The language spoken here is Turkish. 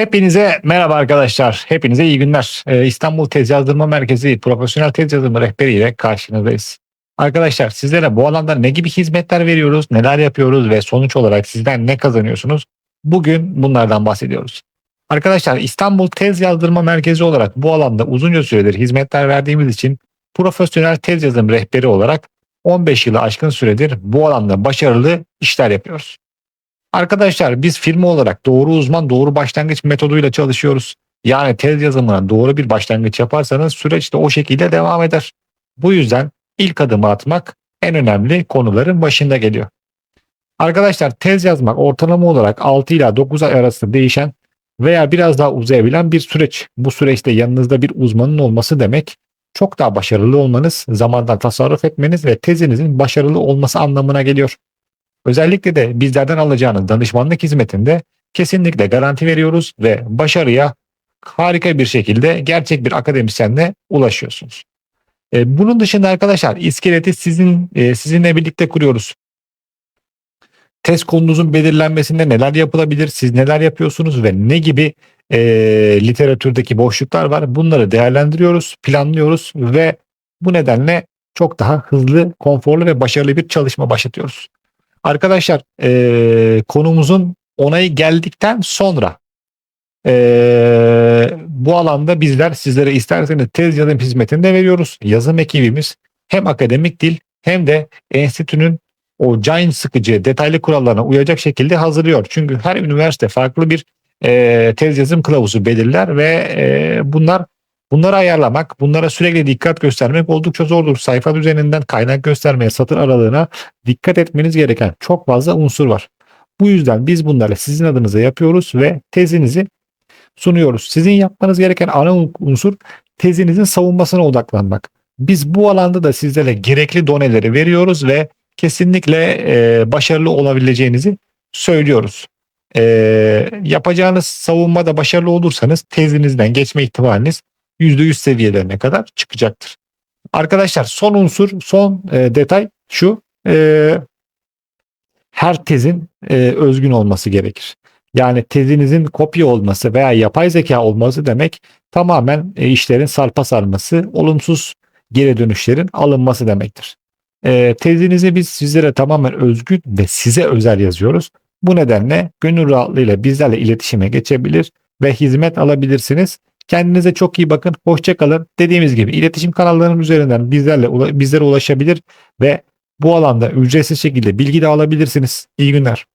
Hepinize merhaba arkadaşlar. Hepinize iyi günler. Ee, İstanbul Tez Yazdırma Merkezi Profesyonel Tez Yazdırma Rehberi ile karşınızdayız. Arkadaşlar sizlere bu alanda ne gibi hizmetler veriyoruz, neler yapıyoruz ve sonuç olarak sizden ne kazanıyorsunuz? Bugün bunlardan bahsediyoruz. Arkadaşlar İstanbul Tez Yazdırma Merkezi olarak bu alanda uzunca süredir hizmetler verdiğimiz için profesyonel tez yazım rehberi olarak 15 yılı aşkın süredir bu alanda başarılı işler yapıyoruz. Arkadaşlar biz firma olarak doğru uzman doğru başlangıç metoduyla çalışıyoruz. Yani tez yazımına doğru bir başlangıç yaparsanız süreç de o şekilde devam eder. Bu yüzden ilk adımı atmak en önemli konuların başında geliyor. Arkadaşlar tez yazmak ortalama olarak 6 ila 9 ay arasında değişen veya biraz daha uzayabilen bir süreç. Bu süreçte yanınızda bir uzmanın olması demek çok daha başarılı olmanız, zamandan tasarruf etmeniz ve tezinizin başarılı olması anlamına geliyor. Özellikle de bizlerden alacağınız danışmanlık hizmetinde kesinlikle garanti veriyoruz ve başarıya harika bir şekilde gerçek bir akademisyenle ulaşıyorsunuz. E, bunun dışında arkadaşlar iskeleti sizin e, sizinle birlikte kuruyoruz. Test konunuzun belirlenmesinde neler yapılabilir, siz neler yapıyorsunuz ve ne gibi e, literatürdeki boşluklar var bunları değerlendiriyoruz, planlıyoruz ve bu nedenle çok daha hızlı, konforlu ve başarılı bir çalışma başlatıyoruz. Arkadaşlar eee, konumuzun onayı geldikten sonra eee, bu alanda bizler sizlere isterseniz tez yazım hizmetini de veriyoruz. Yazım ekibimiz hem akademik dil hem de enstitünün o can sıkıcı detaylı kurallarına uyacak şekilde hazırlıyor. Çünkü her üniversite farklı bir eee, tez yazım kılavuzu belirler ve eee, bunlar Bunları ayarlamak, bunlara sürekli dikkat göstermek oldukça zordur. Sayfa düzeninden kaynak göstermeye, satır aralığına dikkat etmeniz gereken çok fazla unsur var. Bu yüzden biz bunları sizin adınıza yapıyoruz ve tezinizi sunuyoruz. Sizin yapmanız gereken ana unsur tezinizin savunmasına odaklanmak. Biz bu alanda da sizlere gerekli doneleri veriyoruz ve kesinlikle e, başarılı olabileceğinizi söylüyoruz. E, yapacağınız savunmada başarılı olursanız tezinizden geçme ihtimaliniz %100 seviyelerine kadar çıkacaktır. Arkadaşlar son unsur, son e, detay şu. e, her tezin e, özgün olması gerekir. Yani tezinizin kopya olması veya yapay zeka olması demek tamamen e, işlerin sarpa sarması, olumsuz geri dönüşlerin alınması demektir. E, tezinizi biz sizlere tamamen özgün ve size özel yazıyoruz. Bu nedenle gönül rahatlığıyla bizlerle iletişime geçebilir ve hizmet alabilirsiniz. Kendinize çok iyi bakın. Hoşça kalın. Dediğimiz gibi iletişim kanallarının üzerinden bizlerle bizlere ulaşabilir ve bu alanda ücretsiz şekilde bilgi de alabilirsiniz. İyi günler.